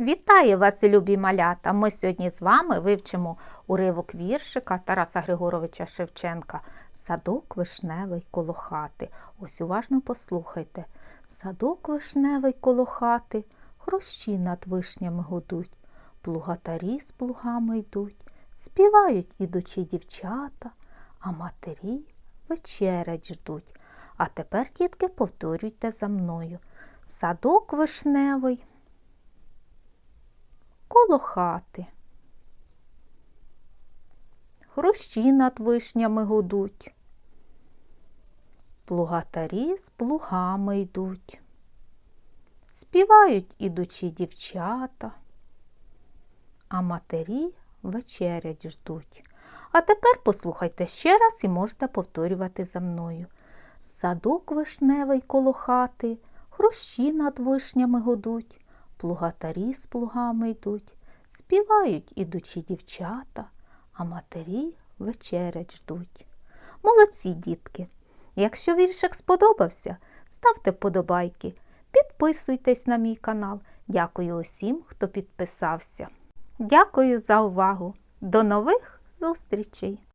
Вітаю вас, любі малята! Ми сьогодні з вами вивчимо уривок віршика Тараса Григоровича Шевченка Садок вишневий коло хати. Ось уважно послухайте. Садок вишневий коло хати, хрущі над вишнями гудуть, плугатарі з плугами йдуть, співають ідучі дівчата, а матері вечерять ждуть. А тепер, дітки, повторюйте за мною. Садок вишневий коло хати. Хрущі над вишнями гудуть. Плугатарі з плугами йдуть. Співають ідучі дівчата, а матері вечерять ждуть. А тепер послухайте ще раз і можете повторювати за мною. Садок вишневий коло хати, хрущі над вишнями гудуть, плугатарі з плугами йдуть, співають ідучі дівчата, а матері вечерять ждуть. Молодці, дітки! Якщо віршик сподобався, ставте подобайки, підписуйтесь на мій канал. Дякую усім, хто підписався. Дякую за увагу. До нових зустрічей!